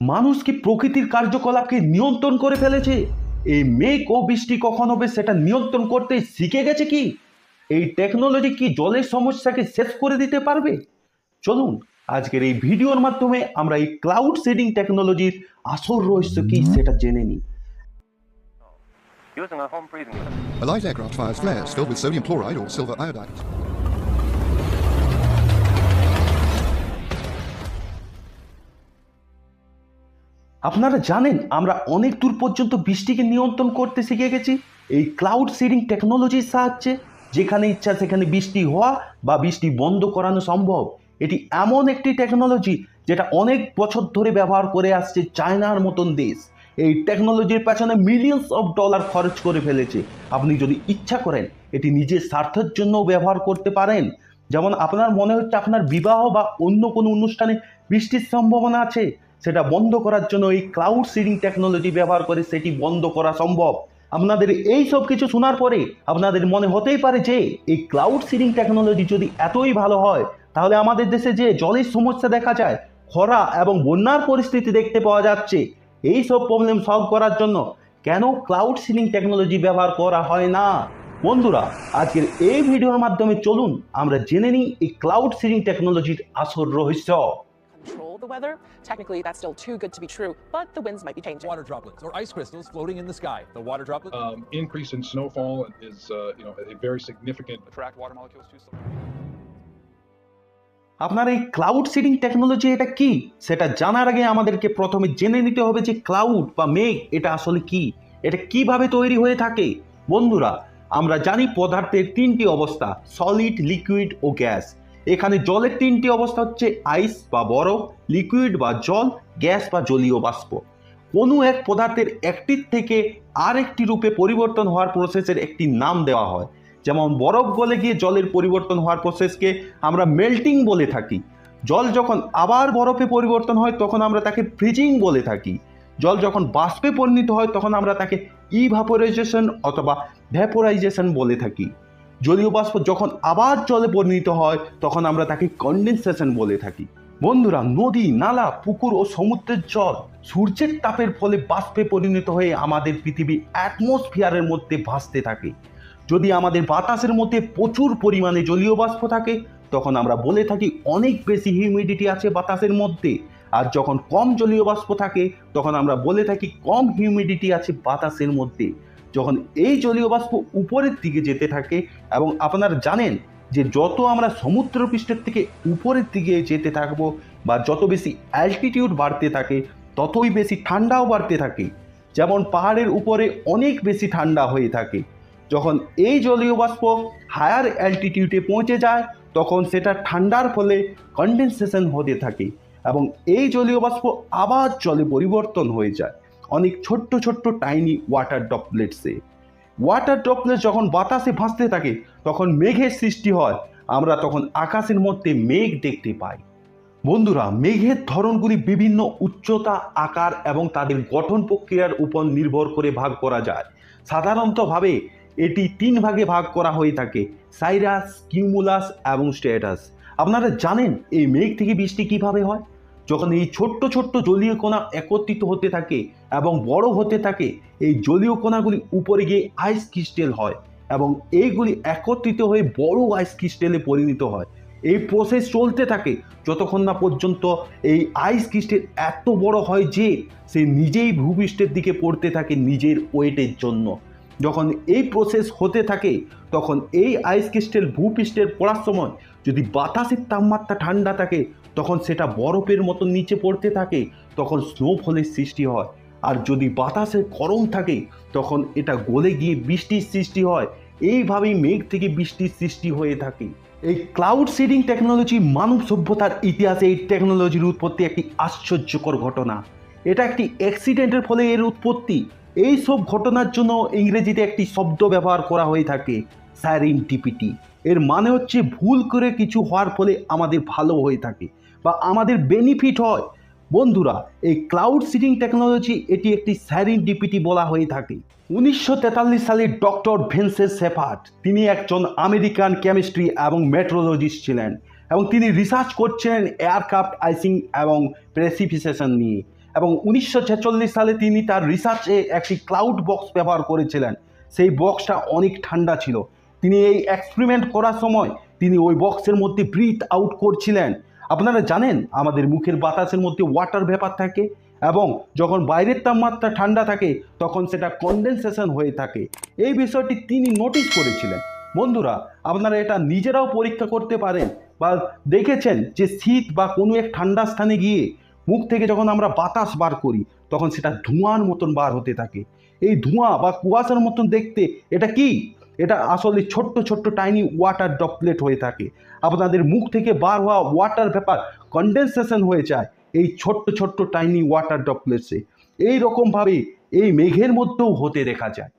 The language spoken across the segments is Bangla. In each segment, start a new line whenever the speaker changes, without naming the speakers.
মানুষ কি প্রকৃতির কার্যকলাপকে নিয়ন্ত্রণ করে ফেলেছে এই মেঘ ও বৃষ্টি কখন হবে সেটা নিয়ন্ত্রণ করতে শিখে গেছে কি এই টেকনোলজি কি জলের সমস্যাকে শেষ করে দিতে পারবে চলুন আজকের এই ভিডিওর মাধ্যমে আমরা এই ক্লাউড সিডিং টেকনোলজির আসল রহস্য কি সেটা জেনে নিই
Using a home breathing.
A light aircraft fires flares filled with sodium chloride or silver iodide.
আপনারা জানেন আমরা অনেক দূর পর্যন্ত বৃষ্টিকে নিয়ন্ত্রণ করতে শিখে গেছি। এই ক্লাউড সিডিং টেকনোলজির সাহায্যে যেখানে ইচ্ছা সেখানে বৃষ্টি হওয়া বা বৃষ্টি বন্ধ করানো সম্ভব। এটি এমন একটি টেকনোলজি যেটা অনেক বছর ধরে ব্যবহার করে আসছে চায়নার মতন দেশ। এই টেকনোলজির পেছনে মিলিয়ন্স অফ ডলার খরচ করে ফেলেছে। আপনি যদি ইচ্ছা করেন, এটি নিজের স্বার্থের জন্য ব্যবহার করতে পারেন। যেমন আপনার মনে হচ্ছে আপনার বিবাহ বা অন্য কোনো অনুষ্ঠানে বৃষ্টির সম্ভাবনা আছে সেটা বন্ধ করার জন্য এই ক্লাউড সিডিং টেকনোলজি ব্যবহার করে সেটি বন্ধ করা সম্ভব। আপনাদের এই সব কিছু শোনার পরে আপনাদের মনে হতেই পারে যে, এই ক্লাউড সিডিং টেকনোলজি যদি এতই ভালো হয়, তাহলে আমাদের দেশে যে জলের সমস্যা দেখা যায়, খরা এবং বন্যার পরিস্থিতি দেখতে পাওয়া যাচ্ছে, এই সব প্রবলেম সলভ করার জন্য কেন ক্লাউড সিলিং টেকনোলজি ব্যবহার করা হয় না? বন্ধুরা, আজকের এই ভিডিওর মাধ্যমে চলুন, আমরা জেনে নিই এই ক্লাউড সিডিং টেকনোলজির আসল রহস্য।
Control the weather. Technically, that's still too good to be true, but the winds might be changing.
water droplets or ice crystals floating in the sky. The water droplets
um, increase in snowfall is, uh, you know, a very significant
Attract water molecules to slow.
আপনার এই ক্লাউড সিডিং টেকনোলজি এটা কি সেটা জানার আগে আমাদেরকে প্রথমে জেনে নিতে হবে যে ক্লাউড বা মেঘ এটা আসলে কি এটা কীভাবে তৈরি হয়ে থাকে বন্ধুরা আমরা জানি পদার্থের তিনটি অবস্থা সলিড লিকুইড ও গ্যাস এখানে জলের তিনটি অবস্থা হচ্ছে আইস বা বরফ, লিকুইড বা জল, গ্যাস বা জলীয় বাষ্প। কোনো এক পদার্থের একটির থেকে আরেকটি রূপে পরিবর্তন হওয়ার প্রসেসের একটি নাম দেওয়া হয়। যেমন বরফ গলে গিয়ে জলের পরিবর্তন হওয়ার প্রসেসকে আমরা মেল্টিং বলে থাকি। জল যখন আবার বরফে পরিবর্তন হয়, তখন আমরা তাকে ফ্রিজিং বলে থাকি। জল যখন বাষ্পে পরিণত হয়, তখন আমরা তাকে ইভাপোরাইজেশন অথবা ভ্যাপোরাইজেশন বলে থাকি। জলীয় বাষ্প যখন আবার জলে পরিণত হয়, তখন আমরা তাকে কন্ডেনসেশন বলে থাকি। বন্ধুরা, নদী, নালা, পুকুর ও সমুদ্রের জল সূর্যের তাপের ফলে বাষ্পে পরিণত হয়ে আমাদের পৃথিবী অ্যাটমসফিয়ারের মধ্যে ভাসতে থাকে। যদি আমাদের বাতাসের মধ্যে প্রচুর পরিমাণে জলীয় বাষ্প থাকে, তখন আমরা বলে থাকি অনেক বেশি হিউমিডিটি আছে বাতাসের মধ্যে। আর যখন কম জলীয় বাষ্প থাকে, তখন আমরা বলে থাকি কম হিউমিডিটি আছে বাতাসের মধ্যে। যখন এই জলীয় বাষ্প উপরের দিকে যেতে থাকে এবং আপনারা জানেন যে যত আমরা সমুদ্র পৃষ্ঠের থেকে উপরের দিকে যেতে থাকব বা যত বেশি অ্যালটিটিউড বাড়তে থাকে, ততই বেশি ঠান্ডাও বাড়তে থাকে। যেমন পাহাড়ের উপরে অনেক বেশি ঠান্ডা হয়ে থাকে। যখন এই জলীয় বাষ্প হায়ার অ্যালটিটিউডে পৌঁছে যায়, তখন সেটা ঠান্ডার ফলে কন্ডেনসেশন হতে থাকে এবং এই জলীয় বাষ্প আবার জলে পরিবর্তন হয়ে যায়। অনেক ছোট্ট ছোট্ট টাইনি ওয়াটার ড্রপলেটসে ওয়াটার ড্রপলেটস যখন বাতাসে ভাসতে থাকে, তখন মেঘের সৃষ্টি হয়। আমরা তখন আকাশের মধ্যে মেঘ দেখতে পাই। বন্ধুরা, মেঘের ধরনগুলি বিভিন্ন উচ্চতা, আকার এবং তাদের গঠন প্রক্রিয়ার উপর নির্ভর করে ভাগ করা যায়। সাধারণতভাবে এটি তিন ভাগে ভাগ করা হয়ে থাকে, সাইরাস, কিউমুলাস এবং স্টেটাস আপনারা জানেন এই মেঘ থেকে বৃষ্টি কীভাবে হয়? যখন এই ছোট্ট ছোট্ট জলীয় কণা একত্রিত হতে থাকে এবং বড় হতে থাকে এই জলীয় কণাগুলি উপরে গিয়ে আইস ক্রিস্টেল হয় এবং এইগুলি একত্রিত হয়ে বড় আইস ক্রিস্টেলে পরিণত হয়। এই প্রসেস চলতে থাকে যতক্ষণ না পর্যন্ত এই আইস ক্রিস্টেল এত বড় হয় যে সে নিজেই ভূপৃষ্ঠের দিকে পড়তে থাকে নিজের ওয়েটের জন্য। যখন এই প্রসেস হতে থাকে, তখন এই আইস ক্রিস্টেল ভূপৃষ্ঠের পড়ার সময় যদি বাতাসের তাপমাত্রা ঠান্ডা থাকে, তখন সেটা বরফের মতো নিচে পড়তে থাকে, তখন স্নোফলের সৃষ্টি হয়। আর যদি বাতাসে গরম থাকে, তখন এটা গলে গিয়ে বৃষ্টির সৃষ্টি হয়। এইভাবেই মেঘ থেকে বৃষ্টির সৃষ্টি হয়ে থাকে। এই ক্লাউড সিডিং টেকনোলজি মানব সভ্যতার ইতিহাসে এই টেকনোলজির উৎপত্তি একটি আশ্চর্যকর ঘটনা। এটা একটি অ্যাক্সিডেন্টের ফলে এর উৎপত্তি। এই সব ঘটনার জন্য ইংরেজিতে একটি শব্দ ব্যবহার করা হয়ে থাকে স্যারিনটিপিটি এর মানে হচ্ছে ভুল করে কিছু হওয়ার ফলে আমাদের ভালো হয়ে থাকে বা আমাদের বেনিফিট হয়। বন্ধুরা, এই ক্লাউড সিডিং টেকনোলজি এটি একটি স্যারিনডিপিটি বলা হয়ে থাকে। উনিশশো তেতাল্লিশ সালে ডক্টর ভেন্সেস সেফার্ট তিনি একজন আমেরিকান কেমিস্ট্রি এবং মেট্রোলজিস্ট ছিলেন এবং তিনি রিসার্চ করছিলেন এয়ারক্রাফট আইসিং এবং প্রেসিপিসেশন নিয়ে। এবং উনিশশো ছেচল্লিশ সালে তিনি তার রিসার্চে একটি ক্লাউড বক্স ব্যবহার করেছিলেন। সেই বক্সটা অনেক ঠান্ডা ছিল। তিনি এই এক্সপেরিমেন্ট করার সময় তিনি ওই বক্সের মধ্যে ব্রিথ আউট করছিলেন। আপনারা জানেন, আমাদের মুখের বাতাসের মধ্যে ওয়াটার ভেপার থাকে এবং যখন বাইরের তাপমাত্রা ঠান্ডা থাকে, তখন সেটা কন্ডেনসেশন হয়ে থাকে। এই বিষয়টি তিনি নোটিশ করেছিলেন। বন্ধুরা, আপনারা এটা নিজেরাও পরীক্ষা করতে পারেন বা দেখেছেন যে শীত বা কোনো এক ঠান্ডা স্থানে গিয়ে মুখ থেকে যখন আমরা বাতাস বার করি, তখন সেটা ধোঁয়ার মতন বার হতে থাকে। এই ধোঁয়া বা কুয়াশার মতন দেখতে এটা কি? এটা আসলে ছোট্ট ছোট্ট টাইনি ওয়াটার ড্রপলেট হয়ে থাকে। আপনাদের মুখ থেকে বার হওয়া ওয়াটার ব্যাপার কন্ডেনসেশন হয়ে যায় এই ছোট্ট ছোট্ট টাইনি ওয়াটার ড্রপলেটসে এই রকমভাবে এই মেঘের মধ্যেও হতে দেখা যায়।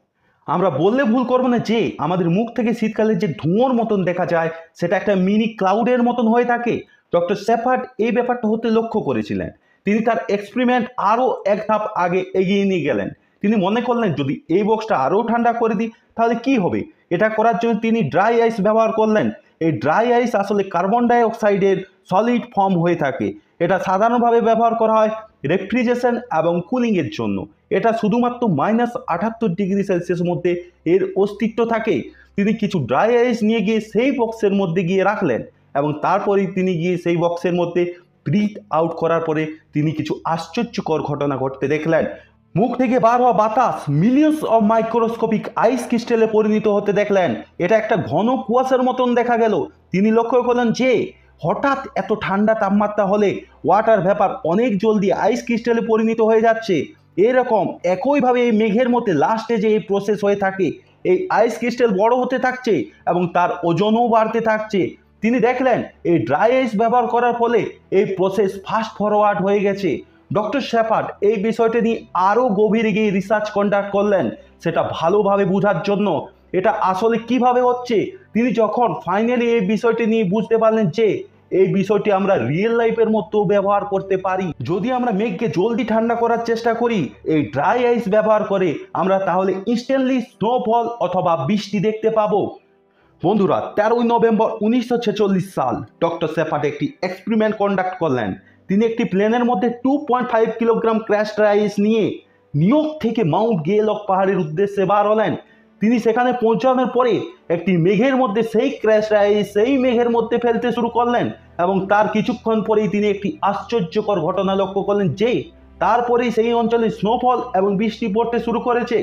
আমরা বললে ভুল করব না যে, আমাদের মুখ থেকে শীতকালে যে ধোঁয়ার মতন দেখা যায়, সেটা একটা মিনি ক্লাউডের মতন হয়ে থাকে। ডক্টর সেফার্ড এই ব্যাপারটা হতে লক্ষ্য করেছিলেন। তিনি তার এক্সপেরিমেন্ট আরও এক ধাপ আগে এগিয়ে নিয়ে গেলেন। তিনি মনে করলেন, যদি এই বক্সটা আরও ঠান্ডা করে দিই, তাহলে কি হবে? এটা করার জন্য তিনি ড্রাই আইস ব্যবহার করলেন। এই ড্রাই আইস আসলে কার্বন ডাই অক্সাইডের সলিড ফর্ম হয়ে থাকে। এটা সাধারণভাবে ব্যবহার করা হয় রেফ্রিজারেশন এবং কুলিংয়ের জন্য। এটা শুধুমাত্র মাইনাস আটাত্তর ডিগ্রি সেলসিয়াস মধ্যে এর অস্তিত্ব থাকে। তিনি কিছু ড্রাই আইস নিয়ে গিয়ে সেই বক্সের মধ্যে গিয়ে রাখলেন এবং তারপরেই তিনি গিয়ে সেই বক্সের মধ্যে ব্রিথ আউট করার পরে তিনি কিছু আশ্চর্যকর ঘটনা ঘটতে দেখলেন। মুখ থেকে বার হওয়া বাতাস মিলিয়ন্স অফ মাইক্রোস্কোপিক আইস ক্রিস্টালে পরিণত হতে দেখলেন। এটা একটা ঘন কুয়াশার মতন দেখা গেল। তিনি লক্ষ্য করলেন যে, হঠাৎ এত ঠান্ডা তাপমাত্রা হলে ওয়াটার ভ্যাপার অনেক জলদি আইস ক্রিস্টালে পরিণত হয়ে যাচ্ছে। এরকম একইভাবে এই মেঘের মধ্যে লাস্টে যে এই প্রসেস হয়ে থাকে, এই আইস ক্রিস্টাল বড় হতে থাকছে এবং তার ওজনও বাড়তে থাকছে। তিনি দেখলেন, এই ড্রাই আইস ব্যবহার করার ফলে এই প্রসেস ফাস্ট ফরওয়ার্ড হয়ে গেছে। ডক্টর শেফার্ড এই বিষয়টি নিয়ে আরও গভীরে গিয়ে রিসার্চ কন্ডাক্ট করলেন। সেটা ভালোভাবে বোঝার জন্য। এটা আসলে কীভাবে হচ্ছে? তিনি যখন ফাইনালি এই বিষয়টি নিয়ে বুঝতে পারলেন যে, এই বিষয়টি আমরা রিয়েল লাইফের মতো ব্যবহার করতে পারি। যদি আমরা মেঘকে জলদি ঠান্ডা করার চেষ্টা করি, এই ড্রাই আইস ব্যবহার করে আমরা তাহলে ইনস্ট্যান্টলি স্নোফল অথবা বৃষ্টি দেখতে পাবো। বন্ধুরা, তেরোই নভেম্বর উনিশশো ছেচল্লিশ সাল ডক্টর সেফার্ট একটি এক্সপেরিমেন্ট কন্ডাক্ট করলেন। তিনি একটি প্লেনের মধ্যে two point five kilogram crash rice নিয়ে নিউ থেকে মাউন্ট গেলক পাহাড়ের উদ্দেশ্যে বার হলেন। তিনি সেখানে পৌঁছানোর পরে একটি মেঘের মধ্যে সেই ক্র্যাশ রাইস সেই মেঘের মধ্যে ফেলতে শুরু করলেন এবং তার কিছুক্ষণ পরেই তিনি একটি আশ্চর্যকর ঘটনা লক্ষ্য করলেন যে তারপরেই সেই অঞ্চলে স্নোফল এবং বৃষ্টি পড়তে শুরু করেছে।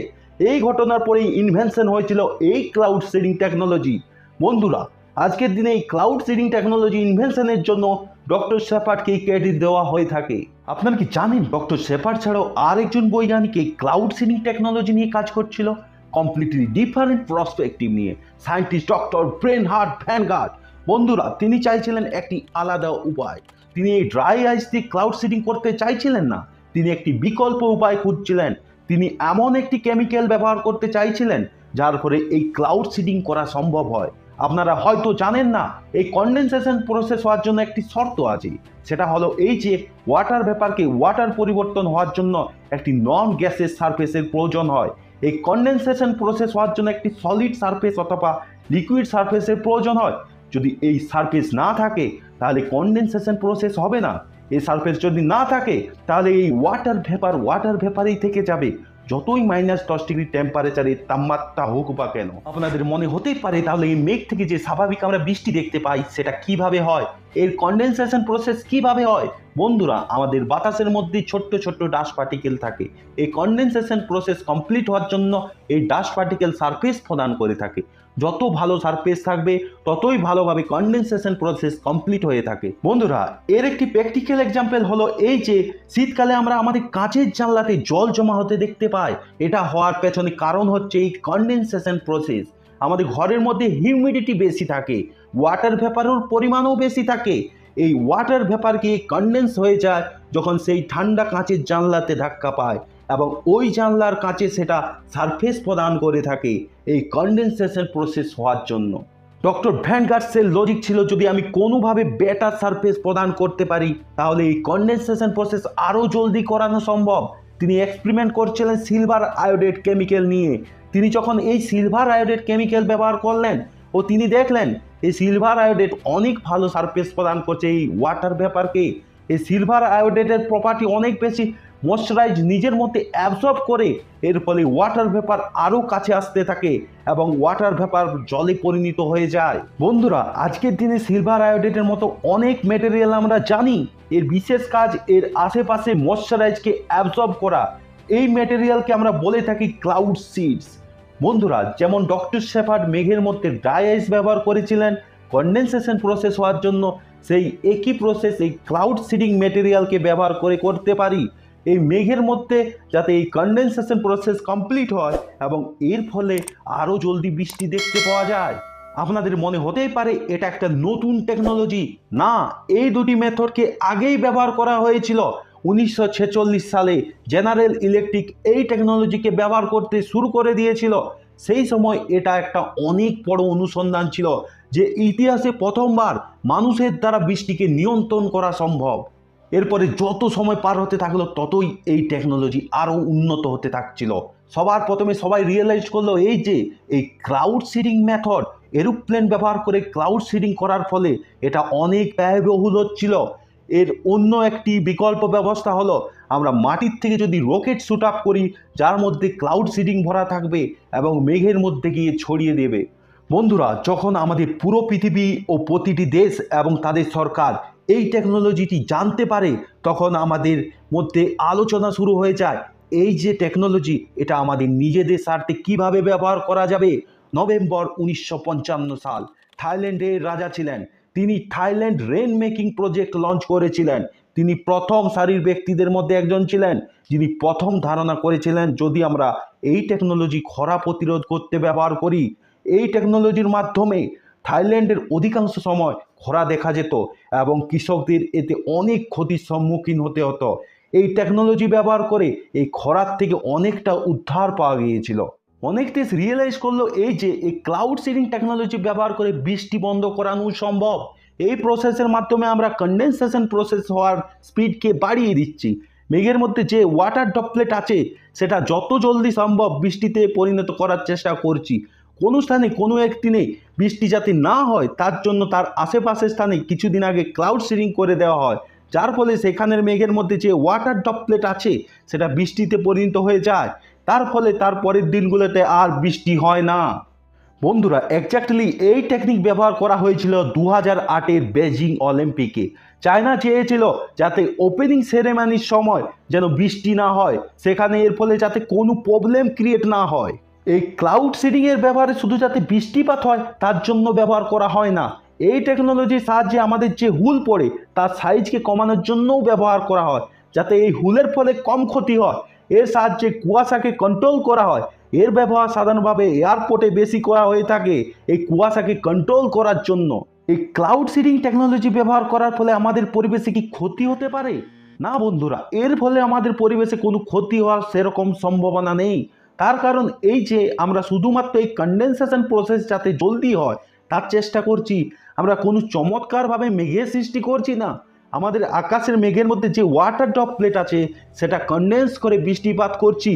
এই ঘটনার পরেই ইনভেনশন হয়েছিল এই ক্লাউড সিডিং টেকনোলজি বন্ধুরা, আজকের দিনে এই ক্লাউড সিডিং টেকনোলজি ইনভেনশনের জন্য ডক্টর শেফার্ডকে ক্রেডিট দেওয়া হয়ে থাকে। আপনারা কি জানেন, ডক্টর শেফার্ড ছাড়াও আরেকজন বৈজ্ঞানিক এই ক্লাউড সিডিং টেকনোলজি নিয়ে কাজ করছিল? কমপ্লিটলি ডিফারেন্ট প্রসপেক্টিভ নিয়ে। Scientist doctor Brain Hart Vanguard বন্ধুরা, তিনি চাইছিলেন একটি আলাদা উপায়। তিনি এই ড্রাই আইস দিয়ে ক্লাউড সিডিং করতে চাইছিলেন না। তিনি একটি বিকল্প উপায় খুঁজছিলেন। তিনি এমন একটি কেমিক্যাল ব্যবহার করতে চাইছিলেন, যার ফলে এই ক্লাউড সিডিং করা সম্ভব হয়। আপনারা হয়তো জানেন না, এই কন্ডেনসেশন প্রসেস হওয়ার জন্য একটি শর্ত আছে। সেটা হলো এই যে ওয়াটার ভেপারকে ওয়াটার পরিবর্তন হওয়ার জন্য একটি নন গ্যাসের সারফেসের প্রয়োজন হয়। এই কন্ডেনসেশন প্রসেস হওয়ার জন্য একটি সলিড সারফেস অথবা লিকুইড সারফেসের প্রয়োজন হয়। যদি এই সারফেস না থাকে, তাহলে কন্ডেনসেশন প্রসেস হবে না। এই সারফেস যদি না থাকে, তাহলে এই ওয়াটার ভেপার ওয়াটার ভেপারেই থেকে যাবে। যতই মাইনাস দশ ডিগ্রি টেম্পারেচারে তাপমাত্রা হোক বা কেন, আপনাদের মনে হতেই পারে তাহলে এই মেঘ থেকে যে স্বাভাবিক আমরা বৃষ্টি দেখতে পাই, সেটা কীভাবে হয়? এর কন্ডেনসেশন প্রসেস কীভাবে হয়? বন্ধুরা, আমাদের বাতাসের মধ্যে ছোট্ট ছোট্ট ডাস্ট পার্টিকেল থাকে। এই কন্ডেনসেশন প্রসেস কমপ্লিট হওয়ার জন্য এই ডাস্ট পার্টিকেল সারফেস প্রদান করে থাকে। যত ভালো সারফেস থাকবে, ততই ভালোভাবে কন্ডেনসেশন প্রসেস কমপ্লিট হয়ে থাকে। বন্ধুরা, এর একটি প্র্যাকটিক্যাল এক্সাম্পল হলো এই যে, শীতকালে আমরা আমাদের কাঁচের জানলাতে জল জমা হতে দেখতে পাই। এটা হওয়ার পেছনে কারণ হচ্ছে এই কন্ডেনসেশন প্রসেস আমাদের ঘরের মধ্যে হিউমিডিটি বেশি থাকে ওয়াটার ভেপারের পরিমাণও বেশি থাকে। এই ওয়াটার গিয়ে কন্ডেন্স হয়ে যায় যখন সেই ঠান্ডা কাঁচের জানলাতে ধাক্কা পায়। এবং ওই জানলার কাঁচে সেটা সারফেস প্রদান করে থাকে এই কন্ডেনসেশন প্রসেস হওয়ার জন্য। ডক্টর ভ্যানগার্সের লজিক ছিল, যদি আমি কোনোভাবে বেটার সারফেস প্রদান করতে পারি, তাহলে এই কন্ডেনসেশন প্রসেস আরও জলদি করানো সম্ভব। তিনি এক্সপেরিমেন্ট করছিলেন সিলভার আয়োডেট কেমিক্যাল নিয়ে। তিনি যখন এই সিলভার আয়োডেট কেমিক্যাল ব্যবহার করলেন, ও তিনি দেখলেন, এই সিলভার আয়োডেট অনেক ভালো সারফেস প্রদান করছে এই ওয়াটার ব্যাপারকে এই সিলভার আয়োডেটের প্রপার্টি অনেক বেশি ময়শ্চারাইজ নিজের মধ্যে অ্যাবজর্ব করে এর ফলে ওয়াটার ভেপার আরও কাছে আসতে থাকে এবং ওয়াটার ভেপার জলে পরিণত হয়ে যায়। বন্ধুরা, আজকের দিনে সিলভার আয়োডেটের মতো অনেক মেটেরিয়াল আমরা জানি। এর বিশেষ কাজ এর আশেপাশে ময়শ্চারাইজকে অ্যাবজর্ব করা। এই মেটেরিয়ালকে আমরা বলে থাকি ক্লাউড সিডস বন্ধুরা, যেমন ডক্টর শেফার্ড মেঘের মধ্যে ড্রাই আইস ব্যবহার করেছিলেন কন্ডেনসেশন প্রসেস হওয়ার জন্য সেই একই প্রসেস এই ক্লাউড সিডিং মেটেরিয়ালকে ব্যবহার করে করতে পারি। এই মেঘের মধ্যে যাতে এই কন্ডেনসেশন প্রসেস কমপ্লিট হয় এবং এর ফলে আরও জলদি বৃষ্টি দেখতে পাওয়া যায়। আপনাদের মনে হতেই পারে এটা একটা নতুন টেকনোলজি না, এই দুটি মেথডকে আগেই ব্যবহার করা হয়েছিল। উনিশশো ছেচল্লিশ সালে জেনারেল ইলেকট্রিক এই টেকনোলজিকে ব্যবহার করতে শুরু করে দিয়েছিল। সেই সময় এটা একটা অনেক বড় অনুসন্ধান ছিল যে ইতিহাসে প্রথমবার মানুষের দ্বারা বৃষ্টিকে নিয়ন্ত্রণ করা সম্ভব। এরপরে যত সময় পার হতে থাকল, ততই এই টেকনোলজি আরও উন্নত হতে থাকছিল। সবার প্রথমে সবাই রিয়েলাইজ করল, এই যে, এই ক্রাউড সিডিং মেথড এরোপ্লেন ব্যবহার করে ক্লাউড সিডিং করার ফলে এটা অনেক ব্যয়বহুল হচ্ছিল। এর অন্য একটি বিকল্প ব্যবস্থা হলো, আমরা মাটির থেকে যদি রকেট শ্যুট আপ করি, যার মধ্যে ক্লাউড সিডিং ভরা থাকবে এবং মেঘের মধ্যে গিয়ে ছড়িয়ে দেবে। বন্ধুরা, যখন আমাদের পুরো পৃথিবী ও প্রতিটি দেশ এবং তাদের সরকার এই টেকনোলজিটি জানতে পারে, তখন আমাদের মধ্যে আলোচনা শুরু হয়ে যায়। এই যে টেকনোলজি এটা আমাদের নিজেদের স্বার্থে কীভাবে ব্যবহার করা যাবে? নভেম্বর উনিশশো পঞ্চান্ন সাল, থাইল্যান্ডের রাজা ছিলেন। তিনি Thailand rain making project launch করেছিলেন। তিনি প্রথম সারির ব্যক্তিদের মধ্যে একজন ছিলেন, যিনি প্রথম ধারণা করেছিলেন, যদি আমরা এই টেকনোলজি খরা প্রতিরোধ করতে ব্যবহার করি, এই টেকনোলজির মাধ্যমে থাইল্যান্ডের অধিকাংশ সময় খরা দেখা যেত এবং কৃষকদের এতে অনেক ক্ষতির সম্মুখীন হতে হতো। এই টেকনোলজি ব্যবহার করে এই খরার থেকে অনেকটা উদ্ধার পাওয়া গিয়েছিল। অনেক দেশ রিয়েলাইজ করল এই যে, এই ক্লাউড সিডিং টেকনোলজি ব্যবহার করে বৃষ্টি বন্ধ করানো সম্ভব। এই প্রসেসের মাধ্যমে আমরা কন্ডেনসেশন প্রসেস হওয়ার স্পিডকে বাড়িয়ে দিচ্ছি। মেঘের মধ্যে যে ওয়াটার ড্রপলেট আছে, সেটা যত জলদি সম্ভব বৃষ্টিতে পরিণত করার চেষ্টা করছি। কোনো স্থানে কোনো একটি নেই। বৃষ্টি যাতে না হয়, তার জন্য তার আশেপাশের স্থানে কিছুদিন আগে ক্লাউড সিডিং করে দেওয়া হয়। যার ফলে সেখানের মেঘের মধ্যে যে ওয়াটার ড্রপলেট আছে, সেটা বৃষ্টিতে পরিণত হয়ে যায়। তার ফলে তার পরের দিনগুলোতে আর বৃষ্টি হয় না। বন্ধুরা এক্স্যাক্টলি এই টেকনিক ব্যবহার করা হয়েছিল দু হাজার আটের বেজিং অলিম্পিকে। চায়না চেয়েছিল যাতে ওপেনিং সেরেমানির সময় যেন বৃষ্টি না হয়, সেখানে এর ফলে যাতে কোনো প্রবলেম ক্রিয়েট না হয়। এই ক্লাউড সিডিংয়ের ব্যবহারে শুধু যাতে বৃষ্টিপাত হয়, তার জন্য ব্যবহার করা হয় না। এই টেকনোলজির সাহায্যে আমাদের যে হুল পড়ে, তার সাইজকে কমানোর জন্যও ব্যবহার করা হয়, যাতে এই হুলের ফলে কম ক্ষতি হয়। এর সাহায্যে কুয়াশাকে কন্ট্রোল করা হয়। এর ব্যবহার সাধারণভাবে এয়ারপোর্টে বেশি করা হয়ে থাকে, এই কুয়াশাকে কন্ট্রোল করার জন্য। এই ক্লাউড সিডিং টেকনোলজি ব্যবহার করার ফলে আমাদের পরিবেশে কি ক্ষতি হতে পারে? না বন্ধুরা, এর ফলে আমাদের পরিবেশে কোনো ক্ষতি হওয়ার সেরকম সম্ভাবনা নেই। তার কারণ এই যে আমরা শুধুমাত্র এই কন্ডেনসেশন প্রসেস যাতে জলদি হয়, তার চেষ্টা করছি। আমরা কোনো চমৎকারভাবে মেঘের সৃষ্টি করছি না। আমাদের আকাশের মেঘের মধ্যে যে ওয়াটার ড্রপলেট আছে, সেটা কন্ডেন্স করে বৃষ্টিপাত করছি।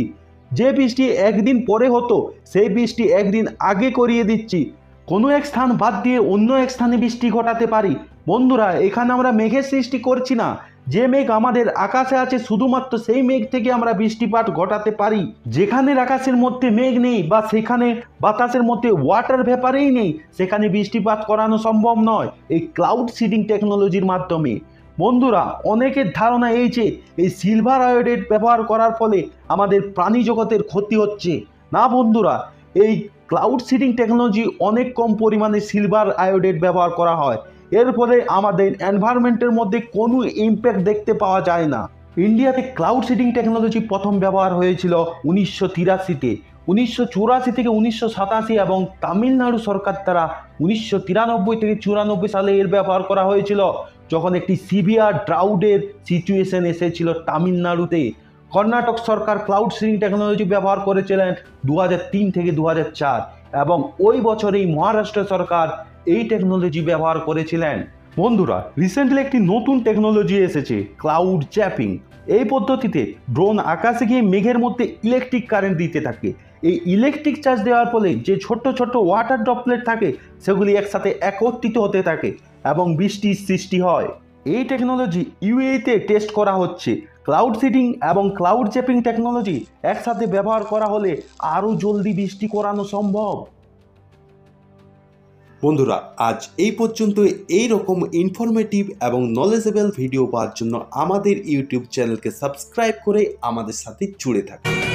যে বৃষ্টি একদিন পরে হতো, সেই বৃষ্টি একদিন আগে করিয়ে দিচ্ছি। কোনো এক স্থান বাদ দিয়ে অন্য এক স্থানে বৃষ্টি ঘটাতে পারি। বন্ধুরা, এখানে আমরা মেঘের সৃষ্টি করছি না। যে মেঘ আমাদের আকাশে আছে, শুধুমাত্র সেই মেঘ থেকে আমরা বৃষ্টিপাত ঘটাতে পারি। যেখানে আকাশের মধ্যে মেঘ নেই বা সেখানে বাতাসের মধ্যে ওয়াটার ভেপারেই নেই, সেখানে বৃষ্টিপাত করানো সম্ভব নয় এই ক্লাউড সিডিং টেকনোলজির মাধ্যমে। বন্ধুরা, অনেকের ধারণা এই যে, এই সিলভার আয়োডেট ব্যবহার করার ফলে আমাদের প্রাণী জগতের ক্ষতি হচ্ছে। না বন্ধুরা, এই ক্লাউড সিডিং টেকনোলজি অনেক কম পরিমাণে সিলভার আয়োডেট ব্যবহার করা হয়। এর ফলে আমাদের এনভায়রনমেন্টের মধ্যে কোনো ইম্প্যাক্ট দেখতে পাওয়া যায় না। ইন্ডিয়াতে ক্লাউড সিডিং টেকনোলজি প্রথম ব্যবহার হয়েছিল উনিশশো তিরাশিতে। উনিশশো চুরাশি থেকে উনিশশো সাতাশি এবং তামিলনাড়ু সরকার দ্বারা উনিশশো তিরানব্বই থেকে চুরানব্বই সালে এর ব্যবহার করা হয়েছিল, যখন একটি সিভিয়ার ড্রাউডের সিচুয়েশন এসেছিল তামিলনাড়ুতে। কর্ণাটক সরকার ক্লাউড সিডিং টেকনোলজি ব্যবহার করেছিলেন দু থেকে দু এবং ওই বছরেই মহারাষ্ট্র সরকার এই টেকনোলজি ব্যবহার করেছিলেন। বন্ধুরা রিসেন্টলি একটি নতুন টেকনোলজি এসেছে ক্লাউড চ্যাপিং এই পদ্ধতিতে ড্রোন আকাশে গিয়ে মেঘের মধ্যে ইলেকট্রিক কারেন্ট দিতে থাকে। এই ইলেকট্রিক চার্জ দেওয়ার ফলে যে ছোট্ট ছোট্ট ওয়াটার ড্রপলেট থাকে, সেগুলি একসাথে একত্রিত হতে থাকে এবং বৃষ্টির সৃষ্টি হয়। এই টেকনোলজি ইউএতে টেস্ট করা হচ্ছে।
ক্লাউড সিডিং এবং ক্লাউড চ্যাপিং টেকনোলজি একসাথে ব্যবহার করা হলে আরও জলদি বৃষ্টি করানো সম্ভব।
বন্ধুরা, আজ এই পর্যন্ত এই রকম ইনফরমেটিভ এবং নলেজেবল ভিডিও পাওয়ার জন্য আমাদের ইউটিউব চ্যানেলকে সাবস্ক্রাইব করে আমাদের সাথে জুড়ে থাকুন।